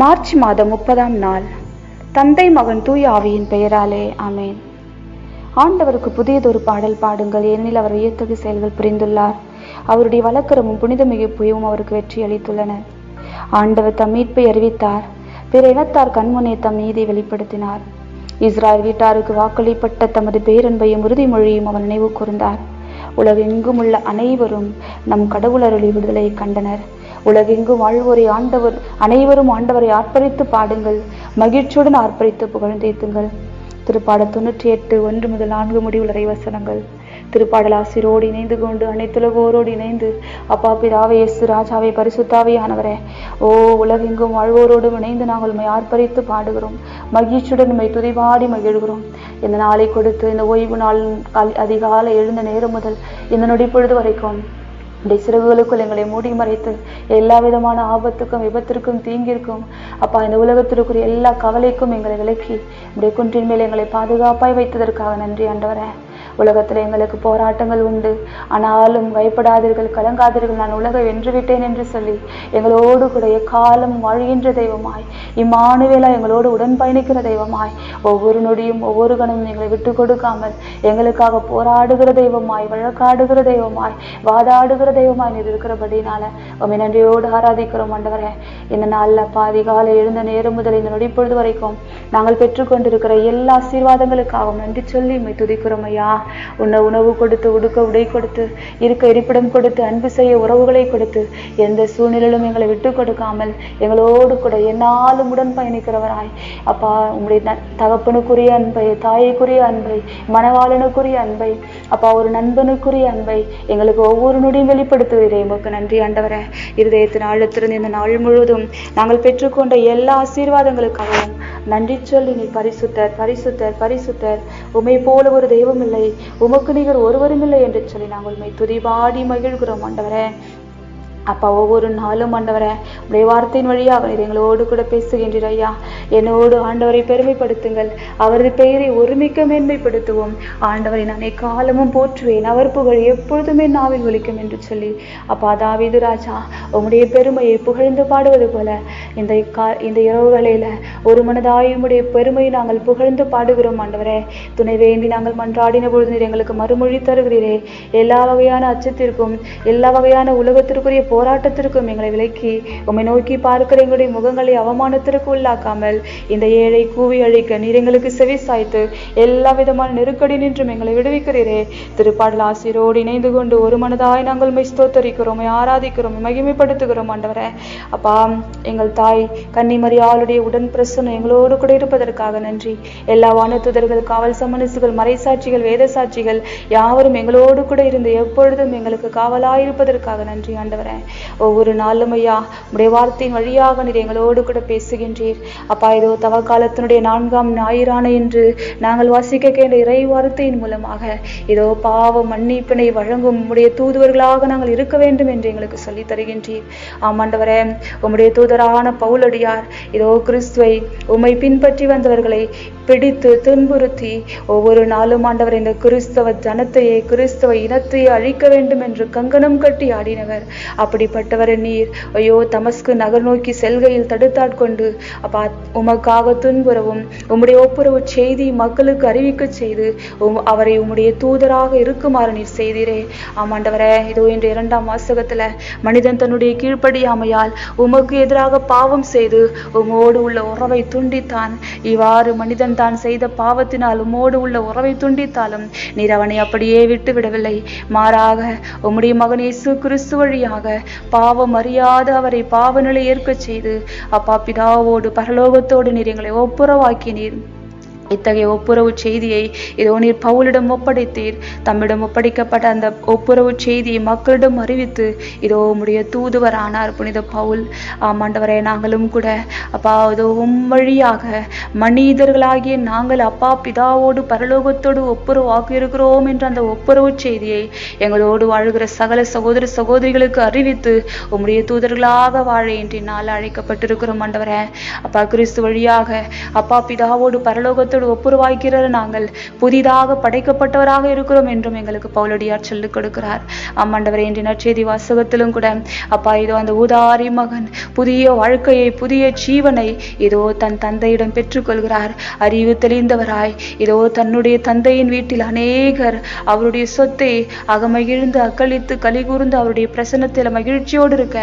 March மாதம் முப்பதாம் நாள். தந்தை மகன் தூய ஆவியின் பெயராலே அமேன் ஆண்டவருக்கு புதியதொரு பாடல் பாடுங்கள். ஏனெனில் அவர் வியத்தகு செயல்கள் புரிந்துள்ளார். அவருடைய வழக்கரமும் புனிதமிகு புயவும் அவருக்கு வெற்றி அளித்துள்ளன. ஆண்டவர் தம் மீட்பை அறிவித்தார். பிற இனத்தார் கண்முனே தம் மீதை வெளிப்படுத்தினார். இஸ்ராயல் வீட்டாருக்கு வாக்களிப்பட்ட தமது பேரன்பையும் உறுதிமொழியும் அவர் நினைவு கூர்ந்தார். உலகெங்கும் உள்ள அனைவரும் நம் கடவுளருளி விடுதலை கண்டனர். உலகெங்கும் வாழ்வோரை ஆண்டவர் அனைவரும் ஆண்டவரை ஆர்ப்பரித்து பாடுங்கள். மகிழ்ச்சியுடன் ஆர்ப்பரித்து புகழ்ந்தேத்துங்கள் திருப்பாடல் தொண்ணூற்றி எட்டு ஒன்று முதல் நான்கு முடிவுள்ள வசனங்கள். திருப்பாடல் ஆசிரோடு இணைந்து கொண்டு அனைத்துலகோரோடு இணைந்து அப்பா பிதாவே இயேசு ராஜாவே பரிசுத்தாவியானவரே ஓ உலகெங்கும் வாழ்வோரோடும் இணைந்து நாங்கள் உண்மை ஆர்ப்பரித்து பாடுகிறோம். மகிழ்ச்சியுடன் உண்மை துதிபாடி மகிழ்கிறோம். இந்த நாளை கொடுத்து இந்த ஓய்வு நாள் அதிகாலை எழுந்த நேரம் முதல் இந்த நொடி பொழுது வரைக்கும் உடைய சிறகுகளுக்குள் எங்களை மூடி மறைத்து எல்லா விதமான ஆபத்துக்கும் விபத்திற்கும் தீங்கிற்கும் அப்பா இந்த உலகத்திற்குரிய எல்லா கவலைக்கும் எங்களை விலக்கி உடைய குன்றின் மேல் எங்களை பாதுகாப்பாய் வைத்ததற்காக நன்றி ஆண்டவரே. உலகத்தில் எங்களுக்கு போராட்டங்கள் உண்டு. ஆனாலும் பயப்படாதீர்கள் கலங்காதீர்கள். நான் உலகை வென்று விட்டேன் என்று சொல்லி எங்களோடு கூட எக்காலம் வாழ்கின்ற தெய்வமாய் இம்மானுவேலா எங்களோடு உடன் பயணிக்கிற தெய்வமாய் ஒவ்வொரு நொடியும் ஒவ்வொரு கணமும் எங்களை விட்டு கொடுக்காமல் எங்களுக்காக போராடுகிற தெய்வமாய் வழக்காடுகிற தெய்வமாய் வாதாடுகிற தெய்வமாய் நீர் இருக்கிறபடினால உண்மை நன்றியோடு ஆராதிக்கிறோம் ஆண்டவரே. இந்த நாளில் பாதிகாலை எழுந்த நேரம் முதல் இந்த நொடி பொழுது வரைக்கும் நாங்கள் பெற்றுக்கொண்டிருக்கிற எல்லா ஆசீர்வாதங்களுக்காகவும் நன்றி சொல்லி துதிக்கிறோம் ஐயா. உன்னை உணவு கொடுத்து உடுக்க உடை கொடுத்து இருக்க இருப்பிடம் கொடுத்து அன்பு செய்ய உறவுகளை கொடுத்து எந்த சூழ்நிலையிலும் எங்களை விட்டு கொடுக்காமல் எங்களோடு கூட என்னாலும் உடன் பயணிக்கிறவராய் அப்பா உங்களுடைய தகப்பனுக்குரிய அன்பை தாய்க்குரிய அன்பை மனவாளனுக்குரிய அன்பை அப்பா ஒரு நண்பனுக்குரிய அன்பை எங்களுக்கு ஒவ்வொரு நொடியும் வெளிப்படுத்துகிறேன் உமக்கு நன்றி ஆண்டவரே. இருதயத்தின் ஆழத்திலிருந்து இந்த நாள் முழுவதும் நாங்கள் பெற்றுக்கொண்ட எல்லா ஆசீர்வாதங்களுக்காகவும் நன்றி சொல்லி நீ பரிசுத்தர் பரிசுத்தர் பரிசுத்தர். உமை போல ஒரு தெய்வம் இல்லை. உமக்கு நிகர் ஒருவரும் இல்லை என்று சொல்லி நாங்கள் உண்மை துதிபாடி மகிழ்கிறோம் ஆண்டவரே. அப்பா ஒவ்வொரு நாளும் ஆண்டவரே உடைய வார்த்தையின் வழியாக நீர் எங்களோடு கூட பேசுகின்றீர் ஐயா. என்னோடு ஆண்டவரை பெருமைப்படுத்துங்கள். அவரது பெயரை ஒருமிக்க மேன்மைப்படுத்துவோம். ஆண்டவரை நான் காலமும் போற்றுவேன். அவர் புகழ் எப்பொழுதுமே நாவில் ஒலிக்கும் என்று சொல்லி. அப்பா தாவிது ராஜா உம்முடைய பெருமையை புகழ்ந்து பாடுவது போல இந்த கா இந்த இரவு வேளையில ஒரு மனதாய் உம்முடைய பெருமையை நாங்கள் புகழ்ந்து பாடுகிறோம் ஆண்டவரே. துணை வேண்டி நாங்கள் மன்றாடின பொழுது நீர் எங்களுக்கு மறுமொழி தருகிறீரே. எல்லா வகையான அச்சத்திற்கும் எல்லா வகையான உலகத்திற்குரிய போராட்டத்திற்கும் எங்களை விலக்கி உம்மை நோக்கி பார்க்கிற எங்களுடைய முகங்களை அவமானத்திற்கு உள்ளாக்காமல் இந்த ஏழை கூவி அழிக்க நீர் எங்களுக்கு செவி சாய்த்து எல்லா விதமான நெருக்கடி நின்றும் எங்களை விடுவிக்கிறீரே. திருப்பாடல் ஆசிரியரோடு இணைந்து கொண்டு ஒரு மனதாய் நாங்கள் உம்மை ஸ்தோத்தரிக்கிறோம் ஆராதிக்கிறோம் மகிமைப்படுத்துகிறோம் ஆண்டவரே. அப்பா எங்கள் தாய் கன்னிமரியாளுடைய உடன் பிரசனம் எங்களோடு கூட இருப்பதற்காக நன்றி. எல்லா வானத்துதர்கள் காவல் சமனசுகள் மறைசாட்சிகள் வேத சாட்சிகள் யாவரும் எங்களோடு கூட இருந்து எப்பொழுதும் எங்களுக்கு காவலாயிருப்பதற்காக நன்றி ஆண்டவரே. ஒவ்வொரு நாளும் ஐயா உடைய வார்த்தையின் வழியாக நீர் எங்களோடு கூட பேசுகின்றீர். அப்பா இதோ தவ காலத்தினுடைய நான்காம் ஞாயிறான என்று நாங்கள் வாசிக்க கேட்ட இறை வார்த்தையின் மூலமாக இதோ பாவ மன்னிப்பினை வழங்கும் உம்முடைய தூதுவர்களாக நாங்கள் இருக்க வேண்டும் என்று எங்களுக்கு சொல்லி தருகின்றீர். ஆமாண்டவரே உம்முடைய தூதரான பவுலடியார் இதோ கிறிஸ்துவை உம்மை பின்பற்றி வந்தவர்களை பிடித்து துன்புறுத்தி ஒவ்வொரு நாளும் ஆண்டவர் இந்த கிறிஸ்தவ ஜனத்தையே கிறிஸ்தவ இனத்தையே அழிக்க வேண்டும் என்று கங்கணம் கட்டி ஆடினவர். அப்ப அப்படிப்பட்டவர் நீர். ஐயோ தமஸ்கு நகர் நோக்கி செல்கையில் தடுத்தாட்கொண்டு அப்பா உமக்காக துன்புறவும் உம்முடைய ஒப்புரவு செய்தி மக்களுக்கு அறிவிக்க செய்து உம் அவரை உம்முடைய தூதராக இருக்குமாறு நீர் செய்தீரே. ஆமாண்டவரே இதோ இன்று இரண்டாம் வாசகத்துல மனிதன் தன்னுடைய கீழ்ப்படியாமையால் உமக்கு எதிராக பாவம் செய்து உமோடு உள்ள உறவை துண்டித்தான். இவ்வாறு மனிதன் தான் செய்த பாவத்தினால் உம்மோடு உள்ள உறவை துண்டித்தாலும் நீர் அவனை அப்படியே விட்டு விடவில்லை மாறாக உம்முடைய மகன் இயேசு கிறிஸ்து வழியாக பாவம் அறியாத அவரை பாவநிலை ஏற்க செய்து அப்பா பிதாவோடு பரலோகத்தோடு நீர் எங்களை ஒப்புரவாக்கினீர். இத்தகைய ஒப்புரவு செய்தியை இதோ நீர் பவுலிடம் ஒப்படைத்தீர். தம்மிடம் ஒப்படைக்கப்பட்ட அந்த ஒப்புரவு செய்தியை மக்களிடம் அறிவித்து இதோ உம்முடைய தூதுவர் ஆனார் புனித பவுல். ஆமாண்டவரே நாங்களும் கூட அப்பா இதோ உம் வழியாக மனிதர்களாகிய நாங்கள் அப்பா பிதாவோடு பரலோகத்தோடு ஒப்புரவாக இருக்கிறோம் என்ற அந்த ஒப்புரவு செய்தியை எங்களோடு வாழ்கிற சகல சகோதர சகோதரிகளுக்கு அறிவித்து உம்முடைய தூதர்களாக வாழ இன்றைய நாள் அழைக்கப்பட்டிருக்கிறோம் ஆண்டவரே. அப்பா கிறிஸ்து வழியாக அப்பா பிதாவோடு பரலோகத்தோடு தெய்வத்தோடு ஒப்புரவாய்க்கிற நாங்கள் புதிதாக படைக்கப்பட்டவராக இருக்கிறோம் என்றும் எங்களுக்கு பவுலடியார் சொல்லிக் கொடுக்கிறார். ஆமாண்டவர் இன்றைய நற்செய்தி வாசகத்திலும் கூட அப்பா இதோ அந்த ஊதாரி மகன் புதிய வாழ்க்கையை புதிய ஜீவனை இதோ தன் தந்தையிடம் பெற்றுக்கொள்கிறார். அறிவு தெளிந்தவராய் இதோ தன்னுடைய தந்தையின் வீட்டில் அநேகர் அவருடைய சொத்தை அகமகிழ்ந்து அக்களித்து கலிகூர்ந்து அவருடைய பிரசன்னத்தில் மகிழ்ச்சியோடு இருக்க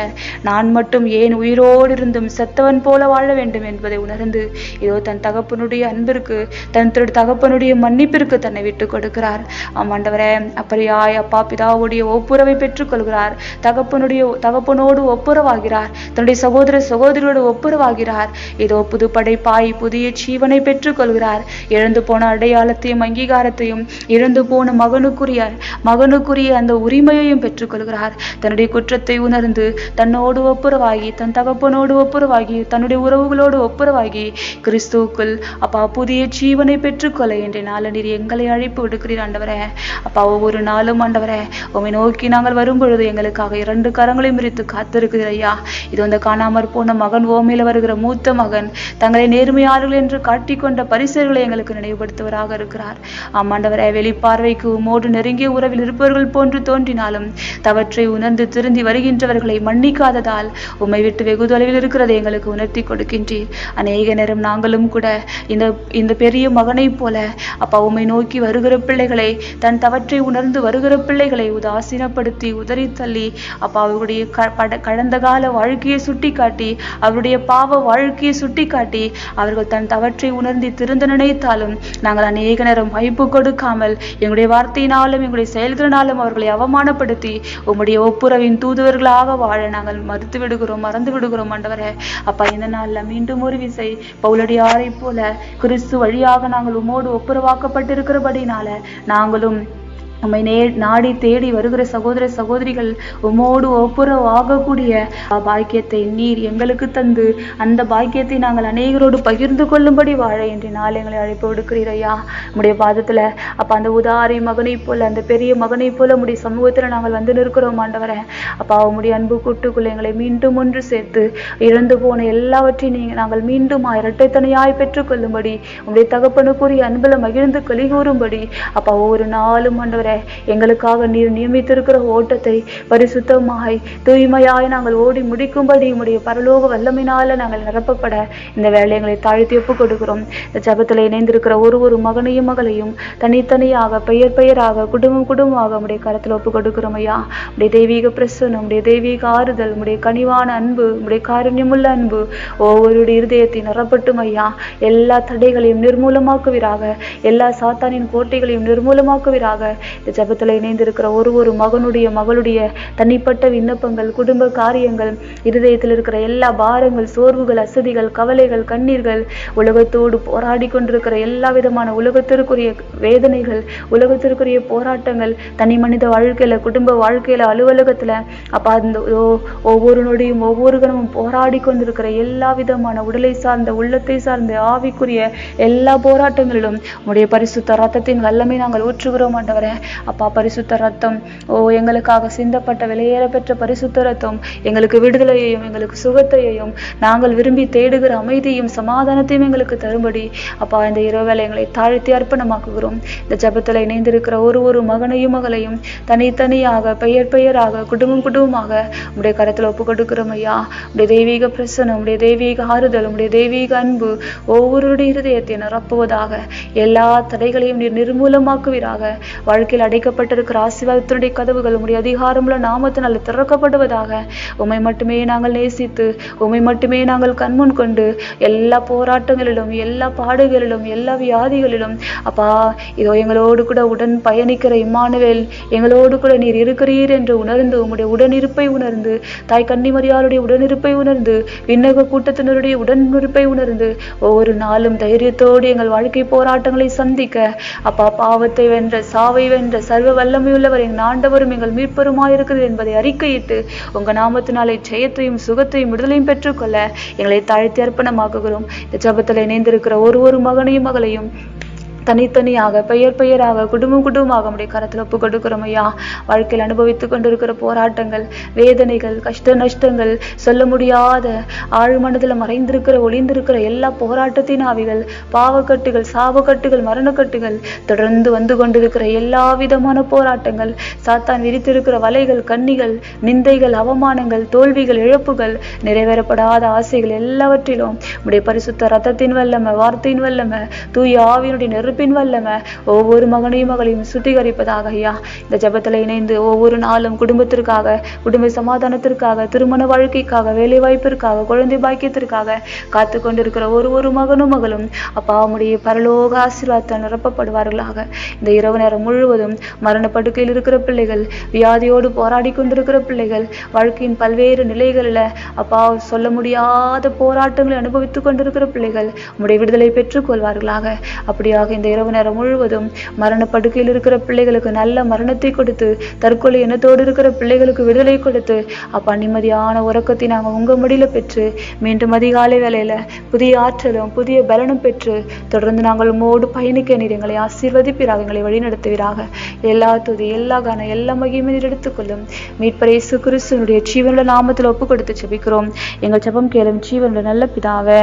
நான் மட்டும் ஏன் உயிரோடு இருந்தும் செத்தவன் போல வாழ வேண்டும் என்பதை உணர்ந்து இதோ தன் தகப்பனுடைய அன்பிற்கு தன் திரு தகப்பனுடைய மன்னிப்பிற்கு தன்னை விட்டு கொடுக்கிறார். ஆமாண்டவரே அப்படியாய் அப்பா பிதாவுடைய ஒப்புரவை பெற்றுக்கொள்கிறார். தகப்பனுடைய தகப்பனோடு ஒப்புரவாகிறார். தன்னுடைய சகோதர சகோதரியோடு ஒப்புரவாகிறார். இதோ புது படைப்பாய் புதிய ஜீவனை பெற்றுக்கொள்கிறார். இழந்து போன அடையாளத்தையும் அங்கீகாரத்தையும் இழந்து போன மகனுக்குரிய மகனுக்குரிய அந்த உரிமையையும் பெற்றுக்கொள்கிறார். தன்னுடைய குற்றத்தை உணர்ந்து தன்னோடு ஒப்புரவாகி தன் தகப்பனோடு ஒப்புரவாகி தன்னுடைய உறவுகளோடு ஒப்புரவாகி கிறிஸ்துவுக்குள் அப்பா புதிய ஜீவனை பெற்றுக்கொள்ள என்ற நாளில் நீர் எங்களை அழைப்பு விடுக்கிறீர் ஆண்டவரே. அப்பா ஒவ்வொரு நாளும் ஆண்டவரே உம்மை நோக்கி நாங்கள் வரும் பொழுது எங்களுக்காக இரண்டு கரங்களையும் விரித்து காத்திருக்கிறீர் ஐயா. இது வந்து காணாமற் போன மகன் ஓமையில வருகிற மூத்த மகன் தங்களை நேர்மையாளர்கள் என்று காட்டிக்கொண்ட பரிசர்களை எங்களுக்கு நினைவுபடுத்துவராக இருக்கிறார். ஆமாண்டவரே வெளிப்பார்வைக்கு உமோடு நெருங்கிய உறவில் இருப்பவர்கள் போன்று தோன்றினாலும் தவற்றை உணர்ந்து திருந்தி வருகின்றவர்களை மன்னிக்காததால் உம்மை விட்டு வெகு தொலைவில் இருக்கிறதை எங்களுக்கு உணர்த்தி கொடுக்கின்றீர். அநேக நேரம் நாங்களும் கூட இந்த இந்த பெரிய மகனைப் போல. அப்பா உம்மை நோக்கி வருகிற பிள்ளைகளை தன் தவற்றை உணர்ந்து வருகிற பிள்ளைகளை உதாசீனப்படுத்தி உதறி தள்ளி அப்பா அவருடைய க பட கடந்த கால வாழ்க்கையை சுட்டிக்காட்டி அவருடைய பாவ வாழ்க்கையை சுட்டிக்காட்டி அவர்கள் தன் தவற்றை உணர்ந்து திருந்த நினைத்தாலும் நாங்கள் அநேக நேரம் வாய்ப்பு கொடுக்காமல் எங்களுடைய வார்த்தையினாலும் எங்களுடைய செயல்களினாலும் அவர்களை அவமானப்படுத்தி உம்முடைய ஒப்புரவின் தூதுவர்களாக வாழ நாங்கள் மறுத்து விடுகிறோம் மறந்து விடுகிறோம் ஆண்டவரே. அப்பா இந்த நாளில் மீண்டும் ஒரு விசை பவுலடியாரை போல கிறிஸ்து வழியாக நாங்கள் உமோடு ஒப்புரவாக்கப்பட்டிருக்கிறபடினால நாங்களும் நம்மை நே நாடி தேடி வருகிற சகோதர சகோதரிகள் உம்மோடு ஒப்புரவாகக்கூடிய பாக்கியத்தை நீர் எங்களுக்கு தந்து அந்த பாக்கியத்தை நாங்கள் அநேகரோடு பகிர்ந்து கொள்ளும்படி வாழ என்று நாள் எங்களை அழைப்பு விடுக்கிறீர் ஐயா. உம்முடைய பாதத்துல அப்போ அந்த உதாரி மகனை போல் அந்த பெரிய மகனைப் போல உம்முடைய சமூகத்தில் நாங்கள் வந்து நிற்கிறோம் ஆண்டவரை. அப்பா உம்முடைய அன்பு கூட்டுக்குள்ள எங்களை மீண்டும் ஒன்று சேர்த்து இழந்து போன எல்லாவற்றையும் நீங்கள் நாங்கள் மீண்டும் இரட்டைத்தனையாய் பெற்றுக்கொள்ளும்படி உங்களுடைய தகப்பனுக்குரிய அன்பில் மகிழ்ந்து கலிகூறும்படி அப்பா ஒவ்வொரு நாளும் ஆண்டவரை எங்களுக்காக நீர் நியமித்திருக்கிற ஓட்டத்தை பரிசுத்தமாய் தூய்மையாய் நாங்கள் ஓடி முடிக்கும்படி உடைய பரலோக வல்லமினால நாங்கள் நிரப்பப்பட இந்த வேலை தாழ்த்தி ஒப்புக் கொடுக்கிறோம். இந்த ஜபத்தில் இணைந்திருக்கிற ஒரு ஒரு மகனையும் மகளையும் தனித்தனியாக பெயர் பெயராக குடும்பம் குடும்பமாக உடைய கரத்தில் ஒப்புக் கொடுக்கிறோம் ஐயா. உடைய தெய்வீக பிரசனம் உடைய தெய்வீக ஆறுதல் உடைய கனிவான அன்பு உடைய காரண்யமுள்ள அன்பு ஒவ்வொருடைய இருதயத்தை நிரப்பட்டும் ஐயா. எல்லா தடைகளையும் நிர்மூலமாக்குவீராக. எல்லா சாத்தானின் கோட்டைகளையும் நிர்மூலமாக்குவீராக. இந்த ஜபத்தில் இணைந்திருக்கிற ஒரு ஒரு மகனுடைய மகளுடைய தனிப்பட்ட விண்ணப்பங்கள் குடும்ப காரியங்கள் இருதயத்தில் இருக்கிற எல்லா பாரங்கள் சோர்வுகள் அசதிகள் கவலைகள் கண்ணீர்கள் உலகத்தோடு போராடி கொண்டிருக்கிற எல்லா விதமான உலகத்திற்குரிய வேதனைகள் உலகத்திற்குரிய போராட்டங்கள் தனி மனித வாழ்க்கையில் குடும்ப வாழ்க்கையில் அலுவலகத்தில் அப்போ அந்த ஓ- ஒவ்வொரு நொடியும் ஒவ்வொரு கணமும் போராடி கொண்டிருக்கிற எல்லா விதமான உடலை சார்ந்த உள்ளத்தை சார்ந்த ஆவிக்குரிய எல்லா போராட்டங்களிலும் உடைய பரிசுத்த ரத்தத்தின் வல்லமை நாங்கள் ஊற்றுகிறோம் ஆண்டவரே. அப்பா பரிசுத்த ரத்தம். ஓ எங்களுக்காக சிந்தப்பட்ட வெளியேற பெற்ற பரிசுத்த ரத்தம். எங்களுக்கு விடுதலையையும் எங்களுக்கு சுகத்தையும் நாங்கள் விரும்பி தேடுகிற அமைதியும் சமாதானத்தையும் எங்களுக்கு தரும்படி. அப்பா இந்த இரவேளை எங்களை தாழ்த்தி அர்ப்பணமாக்குகிறோம். இந்த ஜபத்தில் இணைந்திருக்கிற ஒரு ஒரு மகனையும் மகளையும் தனித்தனியாக பெயர் பெயராக குடும்பம் குடும்பமாக உடைய கரத்தில் ஒப்பு கொடுக்கிறோம் ஐயா. உடைய தெய்வீக பிரசனம் உடைய தெய்வீக ஆறுதல் உடைய தெய்வீக அன்பு ஒவ்வொருடைய இருதயத்தை நிரப்புவதாக. எல்லா தடைகளையும் நீர் நிர்மூலமாக்குவீராக. வாழ்க்கையில் அடைக்கப்பட்டிருக்கிற ஆசீர்வாதத்தினுடைய கதவுகள் உடைய அதிகாரமுள்ள நாமத்தினால் திறக்கப்படுவதாக. உம்மை மட்டுமே நாங்கள் நேசித்து உம்மை மட்டுமே நாங்கள் கண்முன் கொண்டு எல்லா போராட்டங்களிலும் எல்லா பாடுகளிலும் எல்லா வியாதிகளிலும் அப்பா இதோ எங்களோடு கூட உடன் பயணிக்கிற இம்மானுவேல் எங்களோடு கூட நீர் இருக்கிறீர் என்று உணர்ந்து உம்முடைய உடனிருப்பை உணர்ந்து தாய் கன்னிமரியாளுடைய உடனிருப்பை உணர்ந்து விண்ணக கூட்டத்தினருடைய உடனிருப்பை உணர்ந்து ஒவ்வொரு நாளும் தைரியத்தோடு எங்கள் வாழ்க்கை போராட்டங்களை சந்திக்க அப்பா பாவத்தை வென்ற சாவை வென்ற என்ற சர்வ வல்லமையுள்ளவர் எங்கள் ஆண்டவரும் எங்கள் மீட்பருமாயிருக்கிறது என்பதை அறிக்கையிட்டு உங்க நாமத்தினாலே ஜெயத்தையும் சுகத்தையும் விடுதலையும் பெற்றுக்கொள்ள எங்களை தாழ்த்தி அர்ப்பணமாக்குகிறோம். இந்த ஜபத்தில் இணைந்திருக்கிற ஒரு ஒரு மகனையும் மகளையும் தனித்தனியாக பெயர் பெயராக குடும்பம் குடும்பமாக உடைய கரத்தில் ஒப்பு கொடுக்கிறோம் ஐயா. வாழ்க்கையில் அனுபவித்துக் கொண்டிருக்கிற போராட்டங்கள் வேதனைகள் கஷ்ட நஷ்டங்கள் சொல்ல முடியாத ஆழ்மனதில் மறைந்திருக்கிற ஒளிந்திருக்கிற எல்லா போராட்டத்தின் ஆவிகள் பாவக்கட்டுகள் சாபக்கட்டுகள் மரணக்கட்டுகள் தொடர்ந்து வந்து கொண்டிருக்கிற எல்லா விதமான போராட்டங்கள் சாத்தான் விரித்திருக்கிற வலைகள் கண்ணிகள் நிந்தைகள் அவமானங்கள் தோல்விகள் இழப்புகள் நிறைவேறப்படாத ஆசைகள் எல்லாவற்றிலும் உடைய பரிசுத்த ரத்தத்தின் வல்லமை வார்த்தையின் வல்லமை தூய ஆவியினுடைய நெருப்பு வல்லம ஒவ்வொரு மகனையும் மகளையும் சுத்திகரிப்பதாக ஐயா. இந்த ஜபத்தில் இணைந்து ஒவ்வொரு நாளும் குடும்பத்திற்காக குடும்ப சமாதானத்திற்காக திருமண வாழ்க்கைக்காக வேலை வாய்ப்பிற்காக குழந்தை பாக்கியத்திற்காக காத்து கொண்டிருக்கிற ஒரு ஒரு மகனும் மகளும் அப்பா அவனுடைய பரலோக ஆசீர்வாதத்தால் நிரப்பப்படுவார்களாக. இந்த இரவு நேரம் முழுவதும் மரண படுக்கையில் இருக்கிற பிள்ளைகள் வியாதியோடு போராடி கொண்டிருக்கிற பிள்ளைகள் வாழ்க்கையின் பல்வேறு நிலைகளில் அப்பா சொல்ல முடியாத போராட்டங்களை அனுபவித்துக் கொண்டிருக்கிற பிள்ளைகள் உடைய விடுதலை பெற்றுக் கொள்வார்களாக. அப்படியாக இந்த இரவு நேரம் முழுவதும் மரண படுக்கையில் இருக்கிற பிள்ளைகளுக்கு நல்ல மரணத்தை கொடுத்து தற்கொலை எண்ணத்தோடு இருக்கிற பிள்ளைகளுக்கு விடுதலை கொடுத்து அப்பா நிம்மதியான உறக்கத்தை நாங்கள் உங்க முடியல பெற்று மீண்டும் அதிகாலை வேலையில் புதிய ஆற்றலும் புதிய பலனும் பெற்று தொடர்ந்து நாங்கள் உம்மோடு பயணிக்க நீர் எங்களை ஆசீர்வதிப்பீராக எங்களை வழிநடத்துவீராக. எல்லா துதி எல்லா கான எல்லா மகிமை எடுத்துக்கொள்ளும் மீட்பரை இயேசு கிறிஸ்துவனுடைய ஜீவனுள்ள நாமத்தில் ஒப்பு கொடுத்து செபிக்கிறோம் எங்கள் ஜெபம் கேளும் ஜீவனுடைய நல்ல பிதாவே.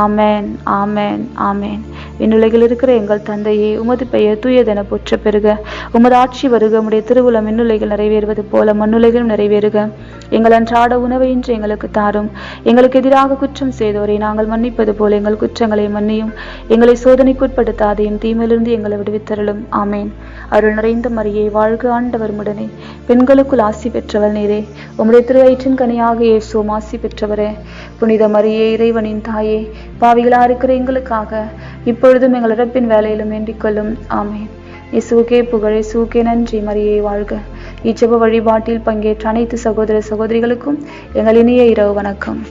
ஆமென் ஆமென் ஆமென். விண்ணுலகில் இருக்கிற எங்கள் தந்தையே உமது பெயர் தூயதென போற்ற பெறுக உமது ஆட்சி வருக உம்முடைய திருவுளம் மின்னுலைகள் நிறைவேறுவது போல மண்ணுலைகளும் நிறைவேறுக. எங்கள் அன்றாட உணவை இன்று எங்களுக்கு தாரும். எங்களுக்கு எதிராக குற்றம் செய்தோரை நாங்கள் மன்னிப்பது போல எங்கள் குற்றங்களை மன்னியும். எங்களை சோதனைக்குட்படுத்தாதையும் தீமையிலிருந்து எங்களை விடுவித்தருளும். ஆமேன். அருள் நிறைந்த மரியை வாழ்க ஆண்டவர் முடனே. பெண்களுக்குள் ஆசி பெற்றவள் நீரே. உம்முடைய திருவயிற்றின் கனியாக இயேசுவும் ஆசி பெற்றவரே. புனித மரியே இறைவனின் தாயே பாவிகளா இருக்கிற எங்களுக்காக இப்பொழுதும் எங்கள் இறப்பின் வேலையிலும் வேண்டிக் கொள்ளும். ஆமேன். இசுகே புகழே சூகே நன்றி. மரியை வாழ்க. இச்சப வழிபாட்டில் பங்கேற்ற அனைத்து சகோதர சகோதரிகளுக்கும் எங்கள் இனிய இரவு வணக்கம்.